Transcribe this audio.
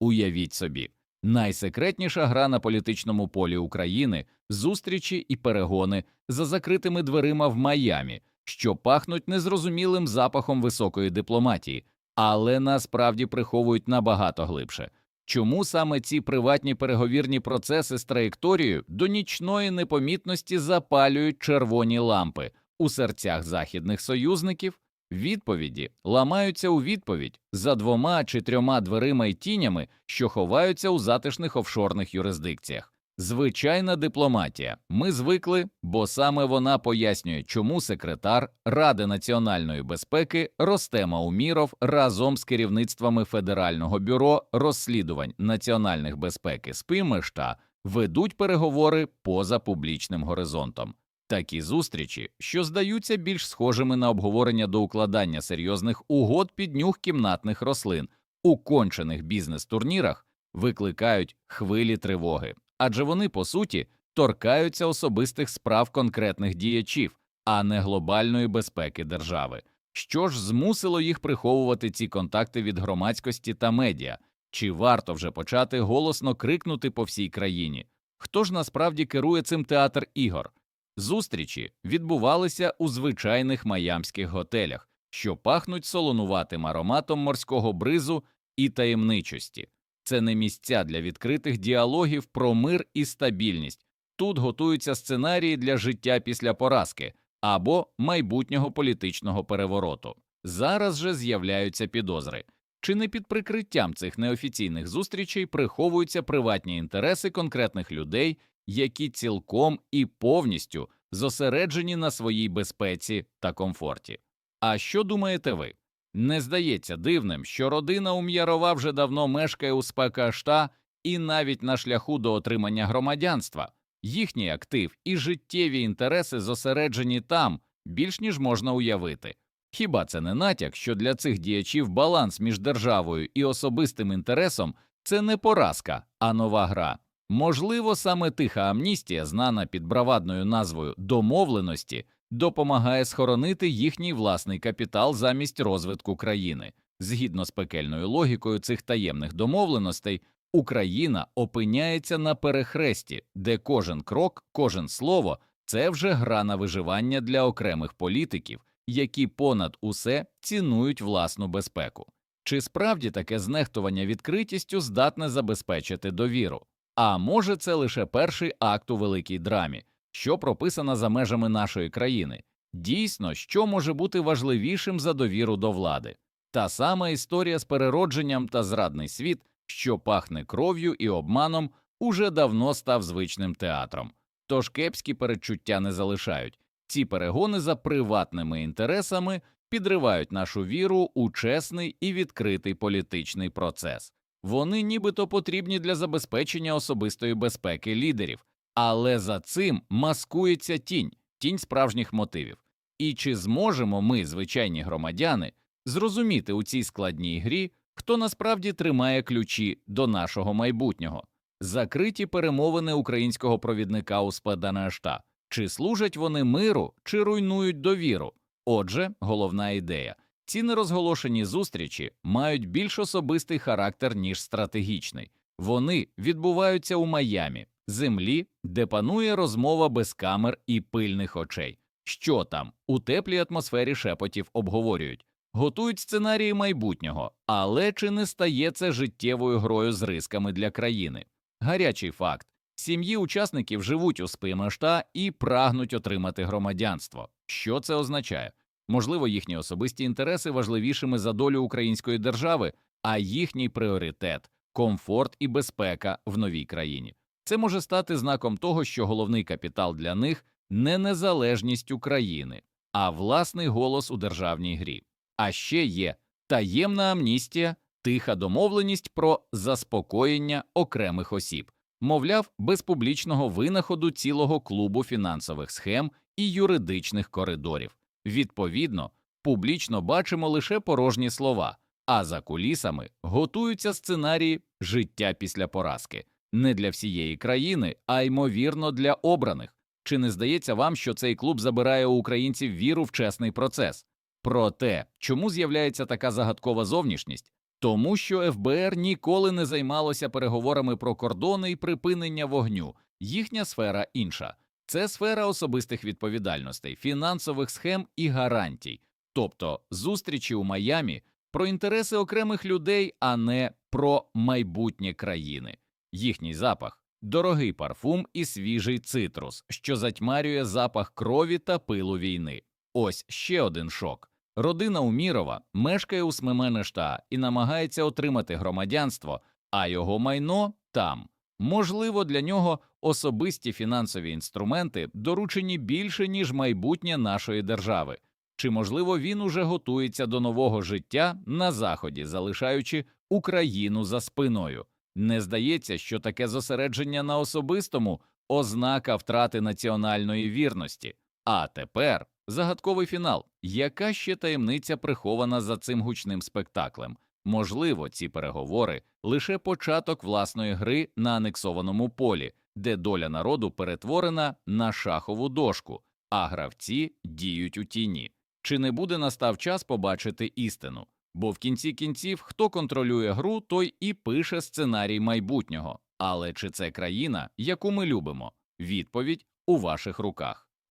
Уявіть собі, найсекретніша гра на політичному полі України зустрічі і перегони за закритими дверима в Майамі, що пахнуть незрозумілим запахом високої дипломатії, але насправді приховують набагато глибше. Чому саме ці приватні переговірні процеси з траєкторією до нічної непомітності запалюють червоні лампи у серцях західних союзників? Відповіді ламаються у відповідь за двома чи трьома дверима й тінями, що ховаються у затишних офшорних юрисдикціях. Звичайна дипломатія. Ми звикли, бо саме вона пояснює, чому секретар Ради національної безпеки Ростем Ауміров разом з керівництвами Федерального бюро розслідувань національних безпеки СПІМЕШТА ведуть переговори поза публічним горизонтом. Такі зустрічі, що здаються більш схожими на обговорення до укладання серйозних угод під нюх кімнатних рослин у кончених бізнес-турнірах, викликають хвилі тривоги, адже вони, по суті, торкаються особистих справ конкретних діячів, а не глобальної безпеки держави. Що ж змусило їх приховувати ці контакти від громадськості та медіа? Чи варто вже почати голосно крикнути по всій країні? Хто ж насправді керує цим театр ігор? Зустрічі відбувалися у звичайних майамських готелях, що пахнуть солонуватим ароматом морського бризу і таємничості. Це не місця для відкритих діалогів про мир і стабільність. Тут готуються сценарії для життя після поразки або майбутнього політичного перевороту. Зараз же з'являються підозри. Чи не під прикриттям цих неофіційних зустрічей приховуються приватні інтереси конкретних людей, які цілком і повністю зосереджені на своїй безпеці та комфорті? А що думаєте ви? Не здається дивним, що родина Ум'ярова вже давно мешкає у СПКШТА і навіть на шляху до отримання громадянства. Їхній актив і життєві інтереси зосереджені там більш ніж можна уявити. Хіба це не натяк, що для цих діячів баланс між державою і особистим інтересом це не поразка, а нова гра? Можливо, саме тиха амністія, знана під бравадною назвою домовленості, допомагає схоронити їхній власний капітал замість розвитку країни. Згідно з пекельною логікою цих таємних домовленостей, Україна опиняється на перехресті, де кожен крок, кожен слово це вже гра на виживання для окремих політиків, які понад усе цінують власну безпеку. Чи справді таке знехтування відкритістю здатне забезпечити довіру? А може, це лише перший акт у великій драмі, що прописана за межами нашої країни? Дійсно, що може бути важливішим за довіру до влади? Та сама історія з переродженням та зрадний світ, що пахне кров'ю і обманом, уже давно став звичним театром. Тож кепські передчуття не залишають. Ці перегони за приватними інтересами підривають нашу віру у чесний і відкритий політичний процес. Вони нібито потрібні для забезпечення особистої безпеки лідерів, але за цим маскується тінь, тінь справжніх мотивів. І чи зможемо ми, звичайні громадяни, зрозуміти у цій складній грі, хто насправді тримає ключі до нашого майбутнього? Закриті перемовини українського провідника у Спеданешта. Чи служать вони миру, чи руйнують довіру? Отже, головна ідея ці нерозголошені зустрічі мають більш особистий характер, ніж стратегічний. Вони відбуваються у Майамі, землі, де панує розмова без камер і пильних очей. Що там у теплій атмосфері шепотів обговорюють, готують сценарії майбутнього, але чи не стає це життєвою грою з рисками для країни? Гарячий факт. Сім'ї учасників живуть у СПМШТА і прагнуть отримати громадянство. Що це означає? Можливо, їхні особисті інтереси важливішими за долю української держави, а їхній пріоритет комфорт і безпека в новій країні. Це може стати знаком того, що головний капітал для них не незалежність України, а власний голос у державній грі. А ще є таємна амністія, тиха домовленість про заспокоєння окремих осіб мовляв, без публічного винаходу цілого клубу фінансових схем і юридичних коридорів. Відповідно, публічно бачимо лише порожні слова, а за кулісами готуються сценарії життя після поразки не для всієї країни, а ймовірно для обраних. Чи не здається вам, що цей клуб забирає у українців віру в чесний процес? Про те, чому з'являється така загадкова зовнішність, Тому що ФБР ніколи не займалося переговорами про кордони і припинення вогню. Їхня сфера інша. Це сфера особистих відповідальностей, фінансових схем і гарантій, тобто зустрічі у Майамі про інтереси окремих людей, а не про майбутнє країни. Їхній запах дорогий парфум і свіжий цитрус, що затьмарює запах крові та пилу війни. Ось ще один шок. Родина Умірова мешкає у Смеменешта і намагається отримати громадянство, а його майно там. Можливо, для нього особисті фінансові інструменти доручені більше, ніж майбутнє нашої держави. Чи, можливо, він уже готується до нового життя на Заході, залишаючи Україну за спиною? Не здається, що таке зосередження на особистому ознака втрати національної вірності. А тепер загадковий фінал. Яка ще таємниця прихована за цим гучним спектаклем? Можливо, ці переговори лише початок власної гри на анексованому полі, де доля народу перетворена на шахову дошку, а гравці діють у тіні. Чи не буде настав час побачити істину? Бо в кінці кінців, хто контролює гру, той і пише сценарій майбутнього. Але чи це країна, яку ми любимо? Відповідь у ваших руках.